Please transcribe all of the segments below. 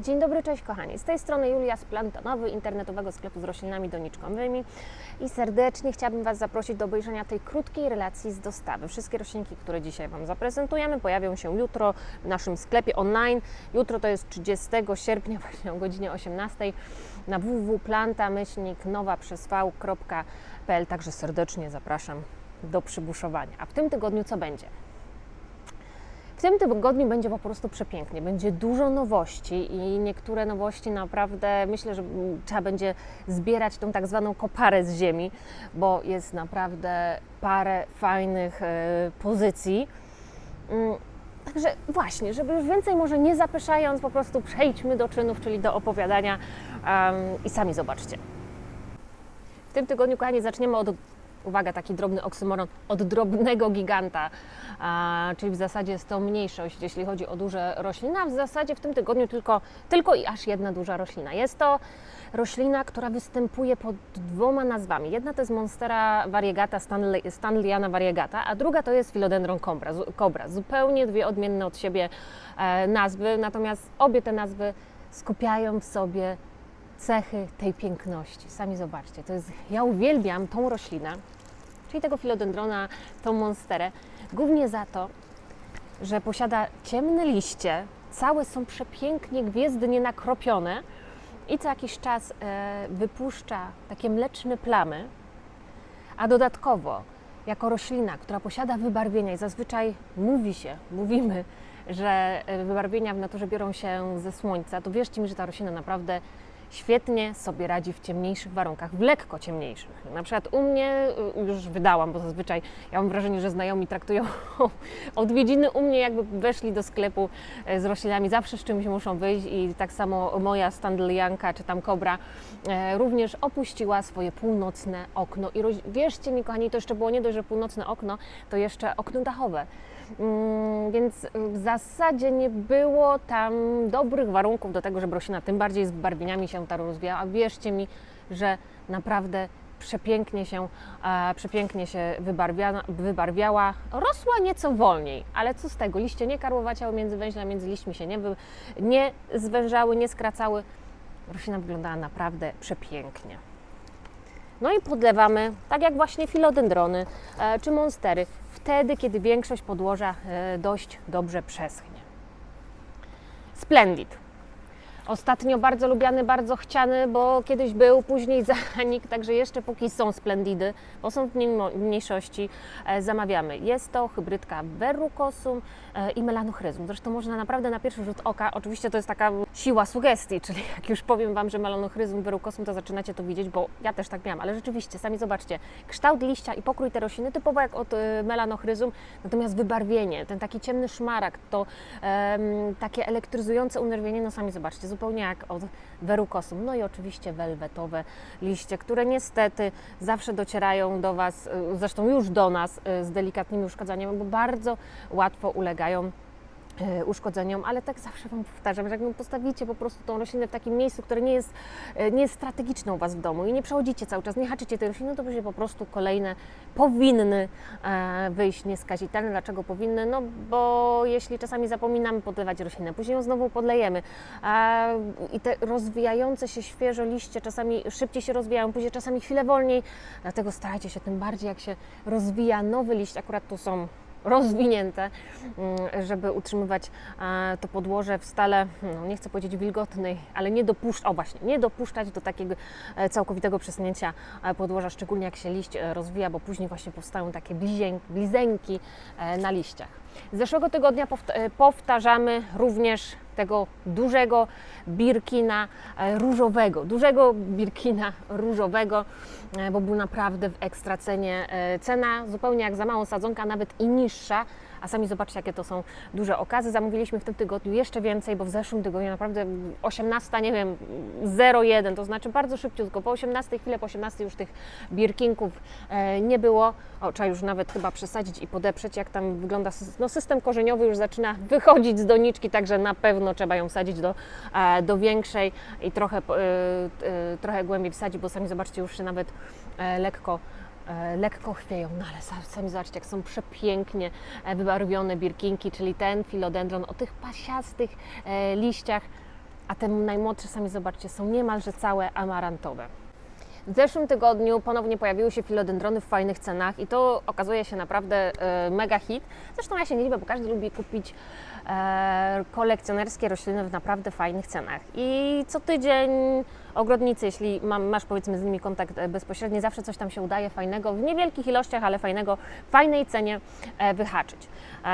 Dzień dobry, cześć kochani. Z tej strony Julia z Plantonowy, internetowego sklepu z roślinami doniczkowymi i serdecznie chciałabym Was zaprosić do obejrzenia tej krótkiej relacji z dostawy. Wszystkie roślinki, które dzisiaj Wam zaprezentujemy, pojawią się jutro w naszym sklepie online. Jutro to jest 30 sierpnia, właśnie o godzinie 18 na www.planta-nowa-v.pl. Także serdecznie zapraszam do przybuszowania. A w tym tygodniu co będzie? W tym tygodniu będzie po prostu przepięknie. Będzie dużo nowości i niektóre nowości naprawdę myślę, że trzeba będzie zbierać tą tak zwaną koparę z ziemi, bo jest naprawdę parę fajnych e, pozycji. Mm, Także właśnie, żeby już więcej może nie zapyszając, po prostu przejdźmy do czynów, czyli do opowiadania em, i sami zobaczcie. W tym tygodniu, kochani, zaczniemy od, uwaga, taki drobny oksymoron, od drobnego giganta, a, czyli w zasadzie jest to mniejszość, jeśli chodzi o duże rośliny, a w zasadzie w tym tygodniu tylko, tylko i aż jedna duża roślina. Jest to roślina, która występuje pod dwoma nazwami. Jedna to jest Monstera variegata, Stanley, Stanleyana variegata, a druga to jest Philodendron cobra, cobra. Zupełnie dwie odmienne od siebie e, nazwy, natomiast obie te nazwy skupiają w sobie cechy tej piękności. Sami zobaczcie, to jest, ja uwielbiam tą roślinę, czyli tego filodendrona, tą monsterę, głównie za to, że posiada ciemne liście, całe są przepięknie gwiezdnie nakropione i co jakiś czas e, wypuszcza takie mleczne plamy, a dodatkowo jako roślina, która posiada wybarwienia i zazwyczaj mówi się, mówimy, że e, wybarwienia w naturze biorą się ze słońca, to wierzcie mi, że ta roślina naprawdę świetnie sobie radzi w ciemniejszych warunkach, w lekko ciemniejszych. Na przykład u mnie, y, już wydałam, bo zazwyczaj ja mam wrażenie, że znajomi traktują odwiedziny u mnie, jakby weszli do sklepu e, z roślinami, zawsze z czymś muszą wyjść i tak samo moja Standleyanka czy tam Kobra e, również opuściła swoje północne okno i wierzcie mi kochani, to jeszcze było nie dość, że północne okno, to jeszcze okno dachowe. Mm, Więc w zasadzie nie było tam dobrych warunków do tego, żeby roślina tym bardziej z barwieniami się ta rozwijała. A wierzcie mi, że naprawdę przepięknie się, e, przepięknie się wybarwia, wybarwiała. Rosła nieco wolniej, ale co z tego? Liście nie karłowaciały między węźle, między liśćmi się nie, nie zwężały, nie skracały. Roślina wyglądała naprawdę przepięknie. No i podlewamy, tak jak właśnie filodendrony e, czy monstery, wtedy, kiedy większość podłoża e, dość dobrze przeschnie. Splendid. Ostatnio bardzo lubiany, bardzo chciany, bo kiedyś był, później zanik, także jeszcze póki są splendidy, bo są w mniejszości, e, zamawiamy. Jest to hybrydka verrucosum e, i melanochryzum. Zresztą można naprawdę na pierwszy rzut oka, oczywiście to jest taka siła sugestii, czyli jak już powiem Wam, że melanochryzum, verrucosum, to zaczynacie to widzieć, bo ja też tak miałam, ale rzeczywiście, sami zobaczcie, kształt liścia i pokrój tej rośliny typowo jak od e, melanochryzum, natomiast wybarwienie, ten taki ciemny szmarak, to takie elektryzujące unerwienie, no sami zobaczcie, zupełnie jak od verrucosum. No i oczywiście welwetowe liście, które niestety zawsze docierają do Was, y, zresztą już do nas y, z delikatnymi uszkadzaniami, bo bardzo łatwo ulegają uszkodzeniom, ale tak zawsze Wam powtarzam, że jak postawicie po prostu tą roślinę w takim miejscu, które nie jest, y, nie jest strategiczne u Was w domu i nie przechodzicie cały czas, nie haczycie tej rośliny, to będzie po prostu kolejne powinny e, wyjść nieskazitelne. Dlaczego powinny? No bo jeśli czasami zapominamy podlewać roślinę, później ją znowu podlejemy e, i te rozwijające się świeżo liście czasami szybciej się rozwijają, później czasami chwilę wolniej, dlatego starajcie się tym bardziej jak się rozwija nowy liść, akurat tu są rozwinięte, mm, żeby utrzymywać e, to podłoże w stale, no nie chcę powiedzieć wilgotnej, ale nie dopuszczać, o właśnie, nie dopuszczać do takiego e, całkowitego przesunięcia e, podłoża, szczególnie jak się liść rozwija, bo później właśnie powstają takie blizień, na liściach. Z zeszłego tygodnia e, powtarzamy również tego dużego birkina e, różowego, dużego birkina różowego, e, bo był naprawdę w ekstra cenie. E, Cena zupełnie jak za małą sadzonkę, a nawet i niższa. A sami zobaczcie, jakie to są duże okazy. Zamówiliśmy w tym tygodniu jeszcze więcej, bo w zeszłym tygodniu naprawdę 18, nie wiem, 01, to znaczy bardzo szybciutko. Po 18, chwilę po 18 już tych birkinków nie było. O, trzeba już nawet chyba przesadzić i podeprzeć, jak tam wygląda. sys- No, system korzeniowy już zaczyna wychodzić z doniczki, także na pewno trzeba ją wsadzić do, e, do większej i trochę, e, e, trochę głębiej wsadzić, bo sami zobaczcie, już się nawet lekko lekko chwieją, no ale sa- sami zobaczcie, jak są przepięknie wybarwione birkinki, czyli ten filodendron o tych pasiastych liściach. a te najmłodsze, sami zobaczcie, są niemalże całe amarantowe. W zeszłym tygodniu ponownie pojawiły się filodendrony w fajnych cenach i to okazuje się naprawdę e, mega hit. Zresztą ja się nie dziwię, bo każdy lubi kupić e, kolekcjonerskie rośliny w naprawdę fajnych cenach. I co tydzień ogrodnicy, jeśli masz powiedzmy z nimi kontakt e, bezpośredni, zawsze coś tam się udaje fajnego, w niewielkich ilościach, ale fajnego, w fajnej cenie wyhaczyć.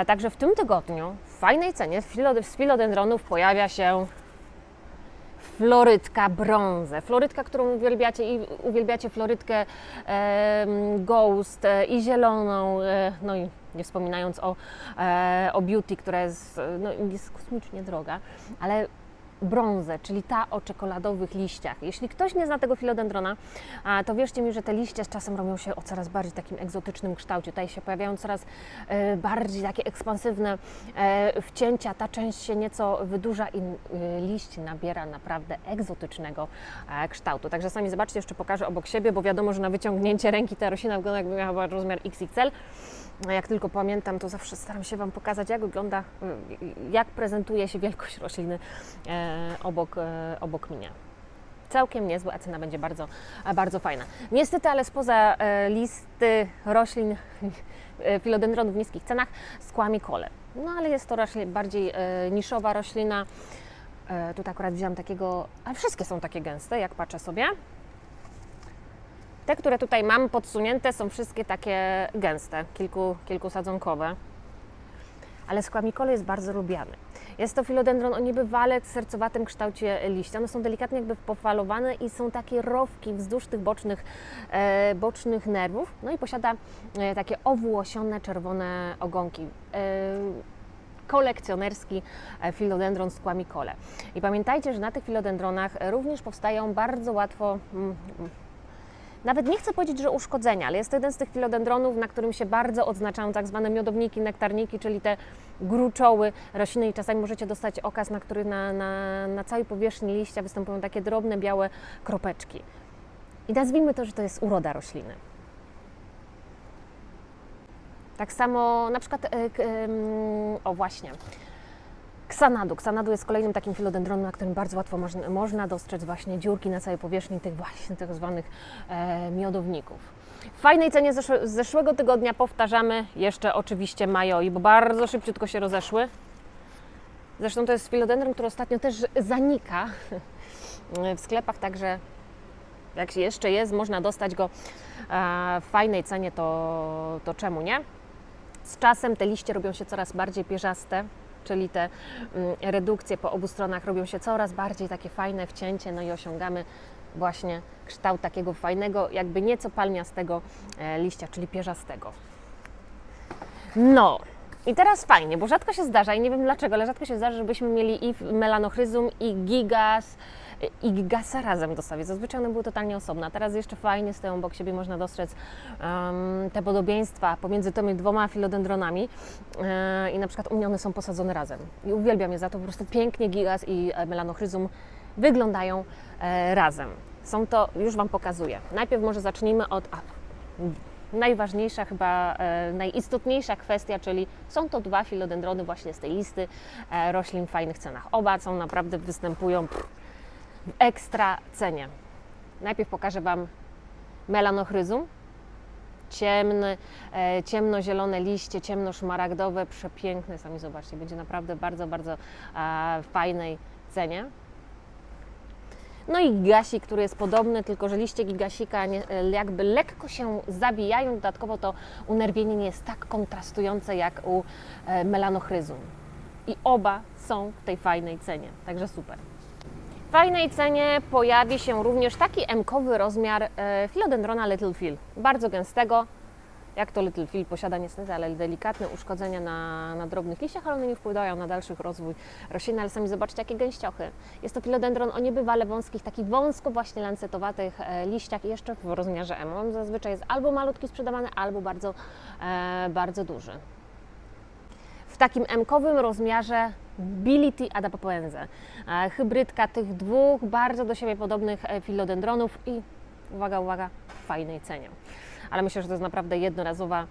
Także w tym tygodniu w fajnej cenie z filodendronów pojawia się florytka brązę. Florytka, którą uwielbiacie i uwielbiacie florytkę em, ghost e, i zieloną, e, no i nie wspominając o, e, o beauty, która jest, e, no, jest kosmicznie droga, ale brązę, czyli ta o czekoladowych liściach. Jeśli ktoś nie zna tego filodendrona, to wierzcie mi, że te liście z czasem robią się o coraz bardziej takim egzotycznym kształcie. Tutaj się pojawiają coraz e, bardziej takie ekspansywne e, wcięcia. Ta część się nieco wydłuża i e, liść nabiera naprawdę egzotycznego kształtu. Także sami zobaczcie, jeszcze pokażę obok siebie, bo wiadomo, że na wyciągnięcie ręki ta roślina wygląda jakby miała rozmiar XXL. Jak tylko pamiętam, to zawsze staram się Wam pokazać, jak wygląda, y, jak prezentuje się wielkość rośliny e, obok, e, obok mnie. Całkiem niezła, a cena będzie bardzo, bardzo fajna. Niestety, ale spoza e, listy roślin filodendronów w niskich cenach skłami kole. No ale jest to raczej bardziej niszowa roślina. Tutaj akurat wziąłam takiego, ale wszystkie są takie gęste, jak patrzę sobie. Te, które tutaj mam podsunięte, są wszystkie takie gęste, kilku, kilkusadzonkowe. Ale skłamikole jest bardzo lubiany. Jest to filodendron o niebywale sercowatym kształcie liścia. One są delikatnie jakby pofalowane i są takie rowki wzdłuż tych bocznych, e, bocznych nerwów. No i posiada e, takie owłosione czerwone ogonki. E, kolekcjonerski e, filodendron skłamikole. I pamiętajcie, że na tych filodendronach również powstają bardzo łatwo mm, nawet nie chcę powiedzieć, że uszkodzenia, ale jest to jeden z tych filodendronów, na którym się bardzo odznaczają tak zwane miodowniki, nektarniki, czyli te gruczoły rośliny i czasami możecie dostać okaz, na który na, na, na całej powierzchni liścia występują takie drobne, białe kropeczki. I nazwijmy to, że to jest uroda rośliny. Tak samo na przykład, e, o właśnie, Ksanadu. Ksanadu jest kolejnym takim filodendronem, na którym bardzo łatwo można, można dostrzec właśnie dziurki na całej powierzchni tych właśnie tak zwanych e, miodowników. W fajnej cenie zesz- zeszłego tygodnia powtarzamy jeszcze oczywiście majoi, bo bardzo szybciutko się rozeszły. Zresztą to jest filodendron, który ostatnio też zanika w sklepach, także jak jeszcze jest, można dostać go e, w fajnej cenie, to, to czemu nie? Z czasem te liście robią się coraz bardziej pierzaste, czyli te mm, redukcje po obu stronach robią się coraz bardziej takie fajne wcięcie, no i osiągamy właśnie kształt takiego fajnego, jakby nieco palmiastego e, liścia, czyli pierzastego. No, i teraz fajnie, bo rzadko się zdarza i nie wiem dlaczego, ale rzadko się zdarza, żebyśmy mieli i melanochryzum, i gigas, i gigasa razem w dostawie. Zazwyczaj one były totalnie osobne, a teraz jeszcze fajnie stoją obok siebie, można dostrzec em, te podobieństwa pomiędzy tymi dwoma filodendronami e, i na przykład u mnie one są posadzone razem. I uwielbiam je za to, po prostu pięknie gigas i e, melanochryzum wyglądają e, razem. Są to, już Wam pokazuję. Najpierw może zacznijmy od a, najważniejsza, chyba e, najistotniejsza kwestia, czyli są to dwa filodendrony właśnie z tej listy e, roślin w fajnych cenach. Oba są naprawdę występują w ekstra cenie. Najpierw pokażę Wam melanochryzum. Ciemny, e, ciemnozielone liście, ciemnoszmaragdowe, przepiękne, sami zobaczcie, będzie naprawdę bardzo, bardzo fajnej cenie. No i gigasi, który jest podobny, tylko że liście gigasika nie, e, jakby lekko się zawijają. Dodatkowo to unerwienie nie jest tak kontrastujące jak u e, melanochryzum. I oba są w tej fajnej cenie, także super. W fajnej cenie pojawi się również taki M-kowy rozmiar e, filodendrona Little Phil. Bardzo gęstego, jak to Little Phil posiada niestety, ale delikatne uszkodzenia na, na drobnych liściach, ale one nie wpływają na dalszy rozwój rośliny, ale sami zobaczcie, jakie gęściochy. Jest to filodendron o niebywale wąskich, takich wąsko właśnie lancetowatych e, liściach i jeszcze w rozmiarze M. On zazwyczaj jest albo malutki sprzedawany, albo bardzo, e, bardzo duży. W takim M-kowym rozmiarze Bility adapoense. E, Hybrydka tych dwóch bardzo do siebie podobnych filodendronów i uwaga, uwaga, w fajnej cenie ale myślę, że to jest naprawdę jednorazowa,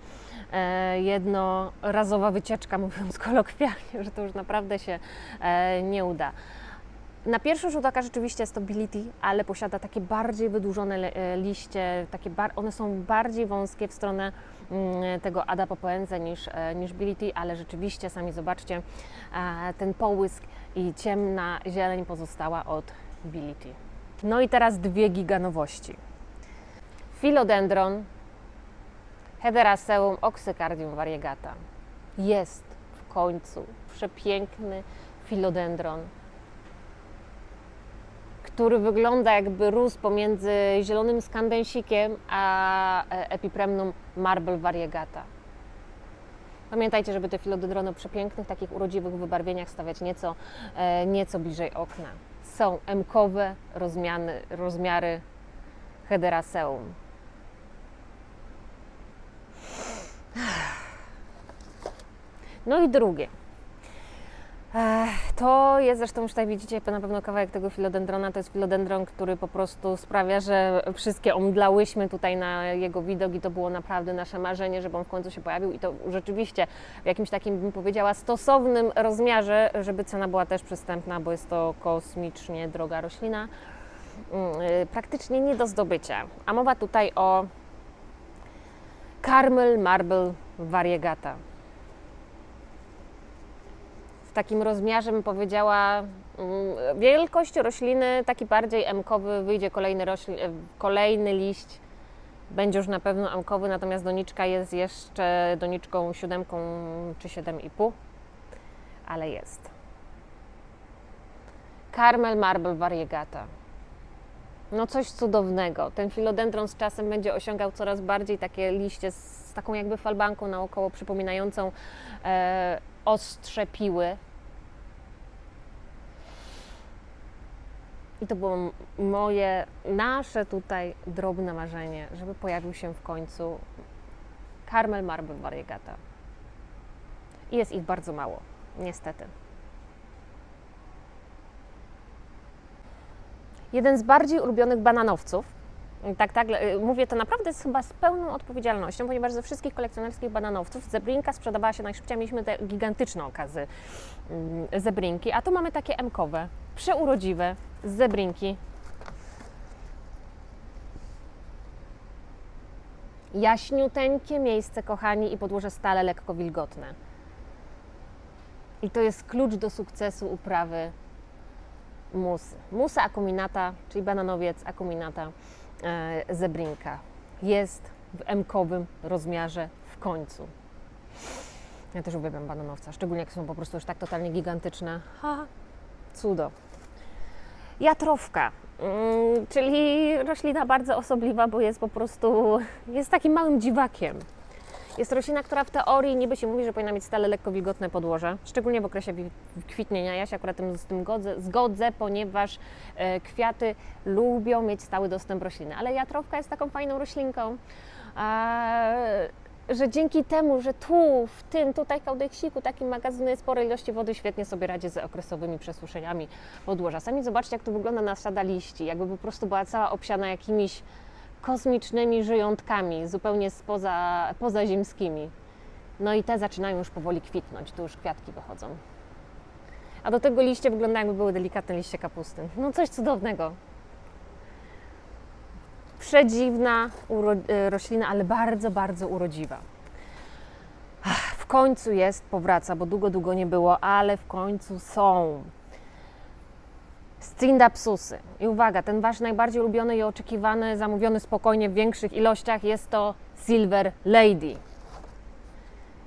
e, jednorazowa wycieczka, mówiąc kolokwialnie, że to już naprawdę się e, nie uda. Na pierwszy rzut oka rzeczywiście jest to ale posiada takie bardziej wydłużone e, liście, takie one są bardziej wąskie w stronę mm, tego Ada popoense niż, niż Bility, ale rzeczywiście sami zobaczcie, ten połysk i ciemna zieleń pozostała od Bility. No i teraz dwie giganowości. Philodendron Hederaceum oxycardium variegata. Jest w końcu przepiękny filodendron, który wygląda jakby rósł pomiędzy zielonym skandensikiem a e, epipremnum marble variegata. Pamiętajcie, żeby te filodendrony o przepięknych, takich urodziwych wybarwieniach stawiać nieco, e, nieco bliżej okna. Są emkowe rozmiany, rozmiary Hederaceum. No i drugie. To jest zresztą już tutaj widzicie na pewno kawałek tego filodendrona. To jest filodendron, który po prostu sprawia, że wszystkie omdlałyśmy tutaj na jego widok i to było naprawdę nasze marzenie, żeby on w końcu się pojawił i to rzeczywiście w jakimś takim, bym powiedziała, stosownym rozmiarze, żeby cena była też przystępna, bo jest to kosmicznie droga roślina, Mm, y, praktycznie nie do zdobycia. A mowa tutaj o Carmel Marble Variegata w takim rozmiarze, bym powiedziała, mm, wielkość rośliny, taki bardziej emkowy, wyjdzie kolejny, rośli, e, kolejny liść, będzie już na pewno emkowy, natomiast doniczka jest jeszcze doniczką siódemką czy siedem i pół, ale jest. Carmel Marble Variegata. No coś cudownego. Ten filodendron z czasem będzie osiągał coraz bardziej takie liście z taką jakby falbanką naokoło, przypominającą e, ostrze piły. I to było moje, nasze tutaj drobne marzenie, żeby pojawił się w końcu Carmel Marble Variegata. I jest ich bardzo mało, niestety. Jeden z bardziej ulubionych bananowców, tak, tak, le- mówię to naprawdę z, chyba z pełną odpowiedzialnością, ponieważ ze wszystkich kolekcjonerskich bananowców Zebrinka sprzedawała się najszybciej, mieliśmy te gigantyczne okazy mm, Zebrinki, a tu mamy takie emkowe, przeurodziwe Zebrinki. Jaśniuteńkie miejsce, kochani, i podłoże stale lekko wilgotne. I to jest klucz do sukcesu uprawy musy. Musa akuminata, czyli bananowiec akuminata e, zebrinka, jest w emkowym rozmiarze w końcu. Ja też uwielbiam bananowca, szczególnie jak są po prostu już tak totalnie gigantyczne. Ha, cudo. Jatrowka, mm, czyli roślina bardzo osobliwa, bo jest po prostu, jest takim małym dziwakiem. Jest roślina, która w teorii niby się mówi, że powinna mieć stale lekko wilgotne podłoże, szczególnie w okresie wi- kwitnienia. Ja się akurat z tym godzę, zgodzę, ponieważ e, kwiaty lubią mieć stały dostęp rośliny. Ale jatrowka jest taką fajną roślinką, że dzięki temu, że tu, w tym tutaj kaudeksiku takim magazynuje spore ilości wody, świetnie sobie radzi z okresowymi przesuszeniami podłoża. Sami zobaczcie, jak to wygląda nasada liści, jakby po prostu była cała obsiana jakimiś kosmicznymi żyjątkami, zupełnie spoza, pozaziemskimi. No i te zaczynają już powoli kwitnąć, tu już kwiatki wychodzą. A do tego liście wyglądają jakby były delikatne liście kapusty. No coś cudownego. Przedziwna e, roślina, ale bardzo, bardzo urodziwa. Ach, W końcu jest, powraca, bo długo, długo nie było, ale w końcu są. Scindapsusy. I uwaga, ten wasz najbardziej ulubiony i oczekiwany, zamówiony spokojnie w większych ilościach jest to Silver Lady.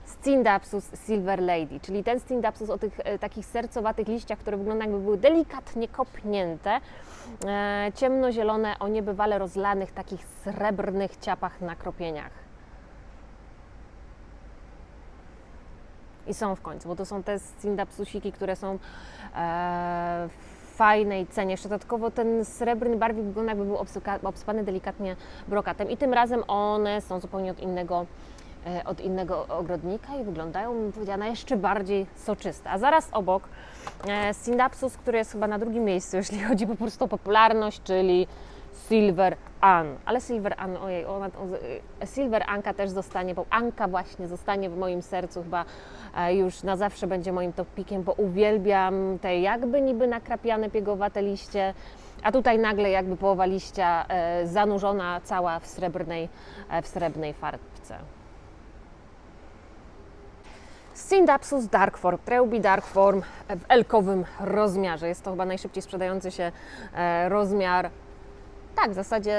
Scindapsus Silver Lady, czyli ten Scindapsus o tych e, takich sercowatych liściach, które wyglądają jakby były delikatnie kopnięte, e, ciemnozielone o niebywale rozlanych takich srebrnych ciapach na kropieniach. I są w końcu, bo to są te Scindapsusiki, które są e, w fajnej cenie. Jeszcze dodatkowo ten srebrny barwik wygląda jakby był obsypany delikatnie brokatem i tym razem one są zupełnie od innego, e, od innego ogrodnika i wyglądają, bym powiedziała, jeszcze bardziej soczyste. A zaraz obok e, Scindapsus, który jest chyba na drugim miejscu, jeśli chodzi po prostu o popularność, czyli Silver Ann. Ale Silver Ann, ojej, ona, o- Silver Anka też zostanie, bo Anka właśnie zostanie w moim sercu chyba e, już na zawsze będzie moim topikiem, bo uwielbiam te jakby niby nakrapiane piegowate liście, a tutaj nagle jakby połowa liścia e, zanurzona cała w srebrnej, e, w srebrnej farbce. Syndapsus dark form, Treubi dark form w elkowym rozmiarze. Jest to chyba najszybciej sprzedający się e, rozmiar. Tak, w zasadzie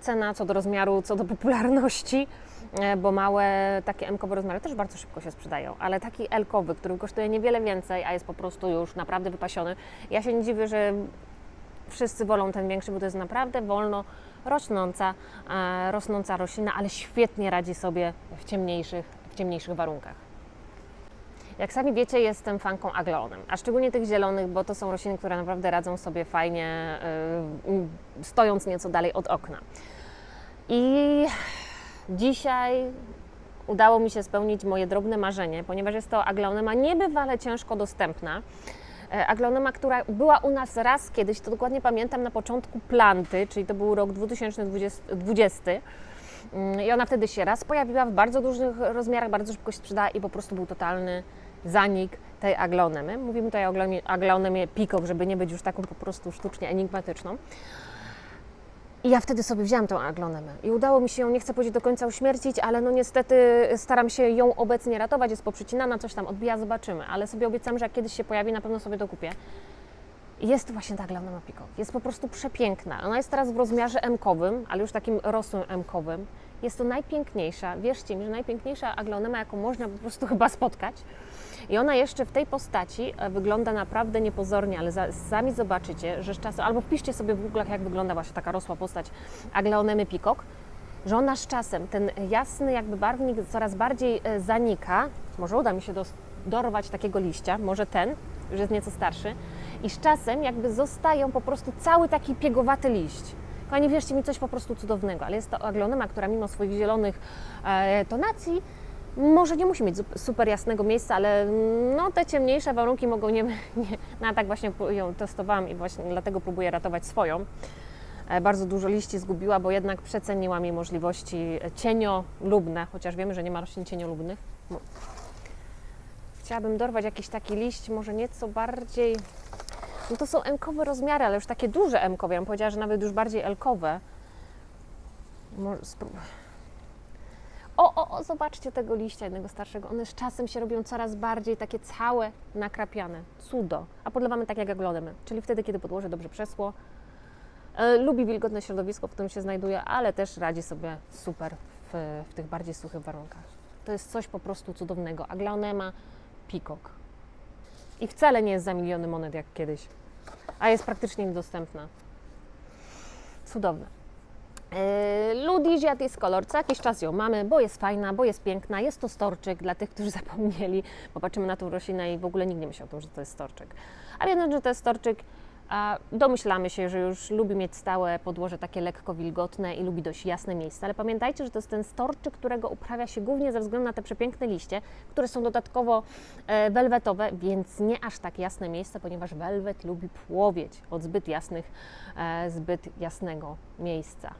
cena co do rozmiaru, co do popularności, e, bo małe takie M-kowe rozmiary też bardzo szybko się sprzedają, ale taki L-kowy, który kosztuje niewiele więcej, a jest po prostu już naprawdę wypasiony. Ja się nie dziwię, że wszyscy wolą ten większy, bo to jest naprawdę wolno rosnąca, e, rosnąca roślina, ale świetnie radzi sobie w ciemniejszych, w ciemniejszych warunkach. Jak sami wiecie, jestem fanką aglaonem, a szczególnie tych zielonych, bo to są rośliny, które naprawdę radzą sobie fajnie, y, stojąc nieco dalej od okna. I dzisiaj udało mi się spełnić moje drobne marzenie, ponieważ jest to aglaonema niebywale ciężko dostępna. E, Aglonema, która była u nas raz kiedyś, to dokładnie pamiętam, na początku planty, czyli to był rok 2020. Mm, I ona wtedy się raz pojawiła w bardzo dużych rozmiarach, bardzo szybko się sprzedała i po prostu był totalny zanik tej aglonemy. Mówimy tutaj o aglonemie pikok, żeby nie być już taką po prostu sztucznie enigmatyczną. I ja wtedy sobie wzięłam tą aglonemę i udało mi się ją, nie chcę powiedzieć do końca uśmiercić, ale no niestety staram się ją obecnie ratować, jest poprzycinana, coś tam odbija, zobaczymy, ale sobie obiecam, że jak kiedyś się pojawi, na pewno sobie to kupię. Jest właśnie ta aglaonema pikok, jest po prostu przepiękna. Ona jest teraz w rozmiarze M-kowym, ale już takim rosłym M-kowym. Jest to najpiękniejsza, wierzcie mi, że najpiękniejsza aglonema, jaką można po prostu chyba spotkać. I ona jeszcze w tej postaci e, wygląda naprawdę niepozornie, ale za, sami zobaczycie, że z czasem, albo wpiszcie sobie w Google'ach, jak wygląda właśnie taka rosła postać aglaonemy pikok, że ona z czasem, ten jasny jakby barwnik coraz bardziej e, zanika. Może uda mi się dorwać takiego liścia, może ten, już jest nieco starszy. I z czasem jakby zostają po prostu cały taki piegowaty liść. Kochani, wierzcie mi, coś po prostu cudownego, ale jest to aglonema, która mimo swoich zielonych e, tonacji może nie musi mieć super jasnego miejsca, ale mm, no, te ciemniejsze warunki mogą nie, nie... No, tak właśnie ją testowałam i właśnie dlatego próbuję ratować swoją. E, Bardzo dużo liści zgubiła, bo jednak przeceniła mi możliwości cieniolubne, chociaż wiemy, że nie ma roślin cieniolubnych. Mo- Chciałabym dorwać jakiś taki liść, może nieco bardziej. No to są M-kowe rozmiary, ale już takie duże M-kowe. Ja bym powiedziała, że nawet już bardziej L-kowe. Może spró- o, o, o, zobaczcie tego liścia jednego starszego. One z czasem się robią coraz bardziej takie całe, nakrapiane. Cudo. A podlewamy tak jak aglonemy, czyli wtedy, kiedy podłoże dobrze przesło. E, lubi wilgotne środowisko, w którym się znajduje, ale też radzi sobie super w, w tych bardziej suchych warunkach. To jest coś po prostu cudownego. Aglonema pikok. I wcale nie jest za miliony monet jak kiedyś, a jest praktycznie niedostępna. Cudowne. Yy, Ludwig jest kolor, co jakiś czas ją mamy, bo jest fajna, bo jest piękna. Jest to storczyk dla tych, którzy zapomnieli. Popatrzymy na tą roślinę i w ogóle nikt nie myślał o tym, że to jest storczyk. A wiedząc, że to jest storczyk, a domyślamy się, że już lubi mieć stałe podłoże takie lekko wilgotne i lubi dość jasne miejsca. Ale pamiętajcie, że to jest ten storczyk, którego uprawia się głównie ze względu na te przepiękne liście, które są dodatkowo e, welwetowe, więc nie aż tak jasne miejsca, ponieważ welwet lubi płowieć od zbyt jasnych, e, zbyt jasnego miejsca.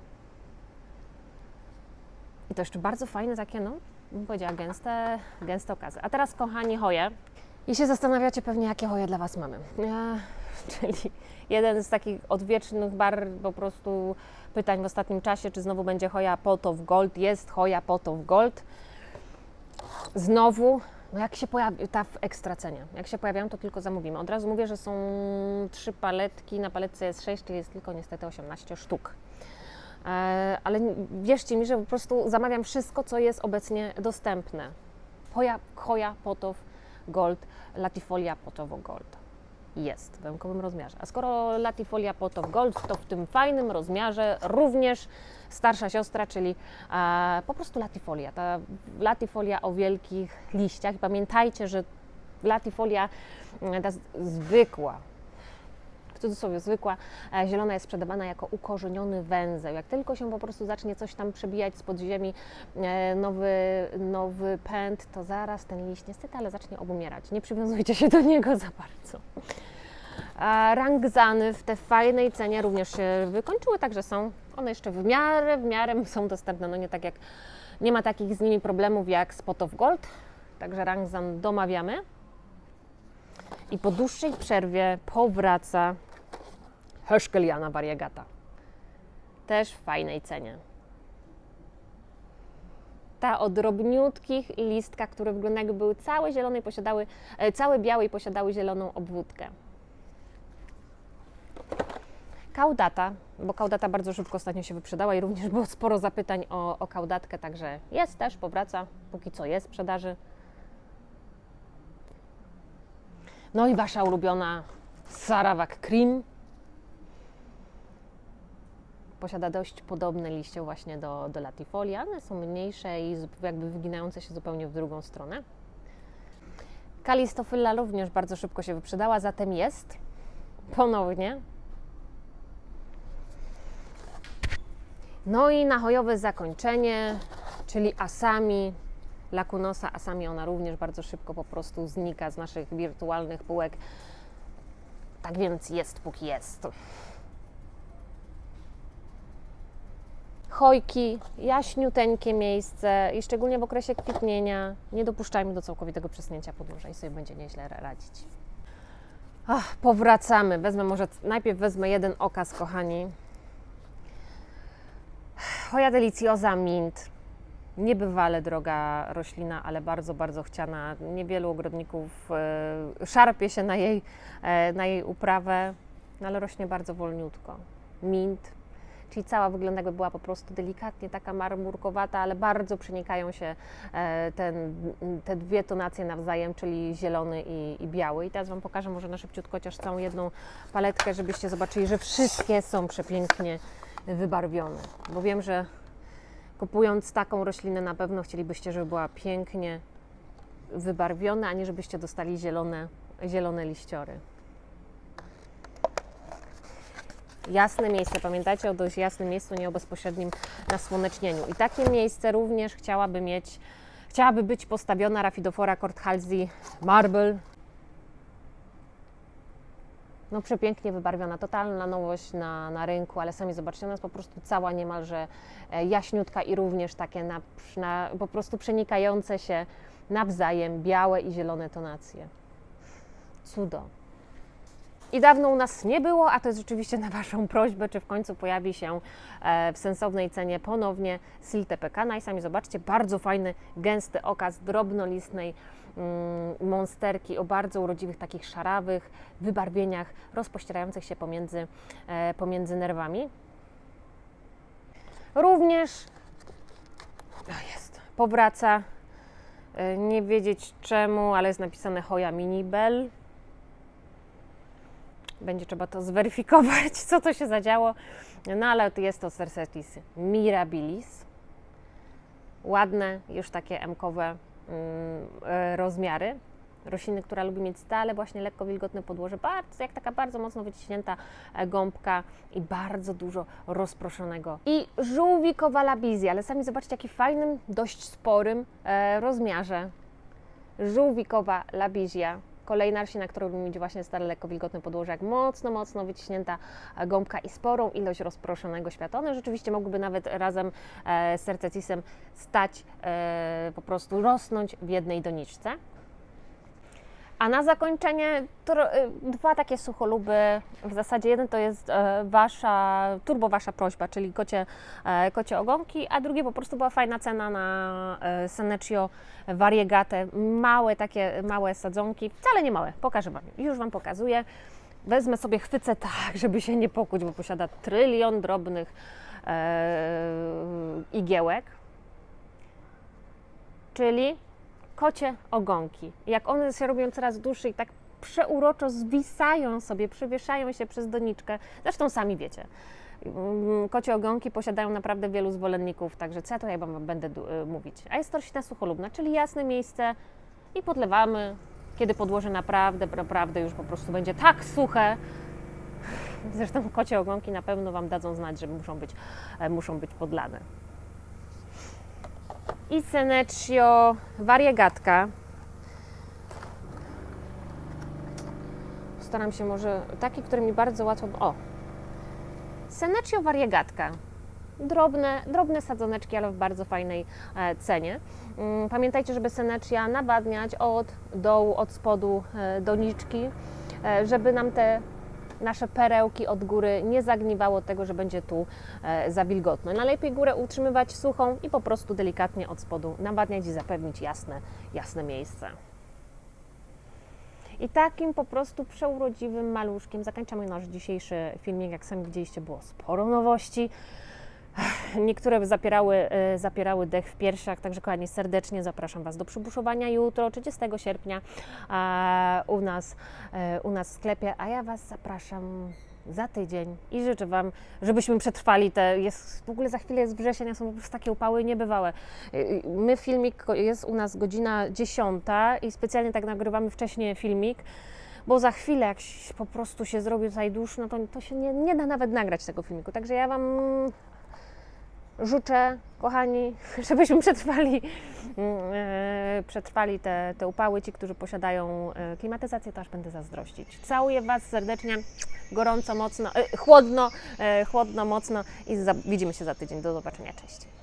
I to jeszcze bardzo fajne takie, no, bym powiedziała, gęste, gęste okazy. A teraz, kochani, hoje. I się zastanawiacie pewnie, jakie hoje dla Was mamy. E, czyli jeden z takich odwiecznych bar po prostu pytań w ostatnim czasie, czy znowu będzie hoja pot of gold. Jest hoja pot of gold. Znowu, no jak się pojawi, ta w ekstra cenie. Jak się pojawiają, to tylko zamówimy. Od razu mówię, że są trzy paletki, na paletce jest 6, czyli jest tylko niestety 18 sztuk. E, ale wierzcie mi, że po prostu zamawiam wszystko, co jest obecnie dostępne. Hoja, hoja potow gold, latifolia potowo gold. Jest w bękowym rozmiarze. A skoro latifolia potow gold, to w tym fajnym rozmiarze również starsza siostra, czyli e, po prostu latifolia. Ta latifolia o wielkich liściach. Pamiętajcie, że latifolia mm, ta zwykła, w cudzysłowie zwykła, e, zielona jest sprzedawana jako ukorzeniony węzeł. Jak tylko się po prostu zacznie coś tam przebijać z podziemi, e, nowy, nowy pęd, to zaraz ten liść niestety, ale zacznie obumierać. Nie przywiązujcie się do niego za bardzo. Rangzany w tej fajnej cenie również się wykończyły, także są one jeszcze w miarę, w miarę są dostępne. No nie tak jak, nie ma takich z nimi problemów jak Spot of Gold, także Rangzan domawiamy. I po dłuższej przerwie powraca Herscheliana variegata. Też w fajnej cenie. Ta o drobniutkich listkach, które wyglądają jakby były całe zielone i posiadały, e, całe białe i posiadały zieloną obwódkę. Kaudata, bo kaudata bardzo szybko ostatnio się wyprzedała i również było sporo zapytań o, o kaudatkę, także jest też, powraca, póki co jest w sprzedaży. No i Wasza ulubiona Sarawak Cream. Posiada dość podobne liście właśnie do, do Latifolia. One są mniejsze i jakby wyginające się zupełnie w drugą stronę. Kalistofylla również bardzo szybko się wyprzedała, zatem jest ponownie. No i nachojowe zakończenie, czyli Asami, Lacunosa Asami, ona również bardzo szybko po prostu znika z naszych wirtualnych półek. Tak więc jest póki jest. Chojki, jaśniuteńkie miejsce i szczególnie w okresie kwitnienia nie dopuszczajmy do całkowitego przesunięcia podłoża i sobie będzie nieźle ra- radzić. Ach, powracamy. Wezmę może najpierw wezmę jeden okaz, kochani. Hoja deliciosa mint. Niebywale droga roślina, ale bardzo, bardzo chciana. Niewielu ogrodników e, szarpie się na jej, e, na jej uprawę, no ale rośnie bardzo wolniutko. Mint, czyli cała wygląda jakby była po prostu delikatnie taka marmurkowata, ale bardzo przenikają się e, ten, te dwie tonacje nawzajem, czyli zielony i, i biały. I teraz Wam pokażę może na szybciutko chociaż całą jedną paletkę, żebyście zobaczyli, że wszystkie są przepięknie wybarwione. Bo wiem, że kupując taką roślinę na pewno chcielibyście, żeby była pięknie wybarwiona, a nie żebyście dostali zielone, zielone liściory. Jasne miejsce, pamiętajcie o dość jasnym miejscu, nie o bezpośrednim nasłonecznieniu. I takie miejsce również chciałaby mieć, chciałaby być postawiona Rhaphidophora Korthalsi Marble. No przepięknie wybarwiona, totalna nowość na, na rynku, ale sami zobaczcie, ona jest po prostu cała niemalże e, jaśniutka i również takie na, na, po prostu przenikające się nawzajem białe i zielone tonacje. Cudo. I dawno u nas nie było, a to jest rzeczywiście na Waszą prośbę, czy w końcu pojawi się e, w sensownej cenie ponownie Silte Pekana. I sami zobaczcie, bardzo fajny, gęsty okaz drobnolistnej monsterki o bardzo urodziwych, takich szarawych wybarwieniach rozpościerających się pomiędzy, e, pomiędzy nerwami. Również o jest, powraca, e, nie wiedzieć czemu, ale jest napisane Hoja Minibel będzie trzeba to zweryfikować, co to się zadziało. No ale jest to Cercetis mirabilis. Ładne, już takie emkowe mm, rozmiary. Rośliny, która lubi mieć stale właśnie lekko wilgotne podłoże, bardzo, jak taka bardzo mocno wyciśnięta e, gąbka i bardzo dużo rozproszonego. I żółwikowa labizja, ale sami zobaczcie, jaki fajnym, dość sporym e, rozmiarze. Żółwikowa labizja, Kolejna roślina, która lubi mieć właśnie stare, lekko wilgotne podłoże, jak mocno, mocno wyciśnięta gąbka i sporą ilość rozproszonego światła. One rzeczywiście mogłyby nawet razem e, z sercecisem stać, e, po prostu rosnąć w jednej doniczce. A na zakończenie e, dwa takie sucholuby. W zasadzie jeden to jest e, wasza, turbo wasza prośba, czyli kocie, e, kocie ogonki, a drugie po prostu była fajna cena na e, Seneccio variegate. Małe takie, małe sadzonki, wcale nie małe, pokażę Wam, już Wam pokazuję. Wezmę sobie, chwycę tak, żeby się nie pokuć, bo posiada trylion drobnych e, igiełek. Czyli kocie ogonki. Jak one się robią coraz dłuższe i tak przeuroczo zwisają sobie, przywieszają się przez doniczkę, zresztą sami wiecie. Mm, Kocie ogonki posiadają naprawdę wielu zwolenników, także co ja tutaj Wam będę y, mówić. A jest to roślina sucholubna, czyli jasne miejsce i podlewamy, kiedy podłoże naprawdę, naprawdę już po prostu będzie tak suche. Zresztą kocie ogonki na pewno Wam dadzą znać, że muszą być, e, muszą być podlane. I Seneccio variegatka postaram się może taki, który mi bardzo łatwo. O! Seneccio variegatka. Drobne, drobne sadzoneczki, ale w bardzo fajnej e, cenie. Mm, Pamiętajcie, żeby seneczia nawadniać od dołu, od spodu e, doniczki, e, żeby nam te nasze perełki od góry nie zagniwało tego, że będzie tu e, za wilgotno. Najlepiej górę utrzymywać suchą i po prostu delikatnie od spodu nawadniać i zapewnić jasne, jasne miejsce. I takim po prostu przeurodziwym maluszkiem zakończamy nasz dzisiejszy filmik. Jak sami widzieliście, było sporo nowości. Niektóre zapierały, e, zapierały dech w piersiach, także kochani, serdecznie zapraszam Was do przybuszowania jutro, 30 sierpnia u nas, e, u nas w sklepie, a ja Was zapraszam za tydzień i życzę Wam, żebyśmy przetrwali te, jest, w ogóle za chwilę jest wrzesień, są po prostu takie upały niebywałe. E, My filmik, jest u nas godzina 10 i specjalnie tak nagrywamy wcześniej filmik, bo za chwilę, jak po prostu się zrobi tutaj duszno, to, to się nie, nie da nawet nagrać tego filmiku. Także ja Wam życzę, kochani, żebyśmy przetrwali, mm, e, przetrwali te, te upały. Ci, którzy posiadają e, klimatyzację, to aż będę zazdrościć. Całuję Was serdecznie, gorąco, mocno, e, chłodno, chłodno, mocno i widzimy się za tydzień. Do zobaczenia, cześć.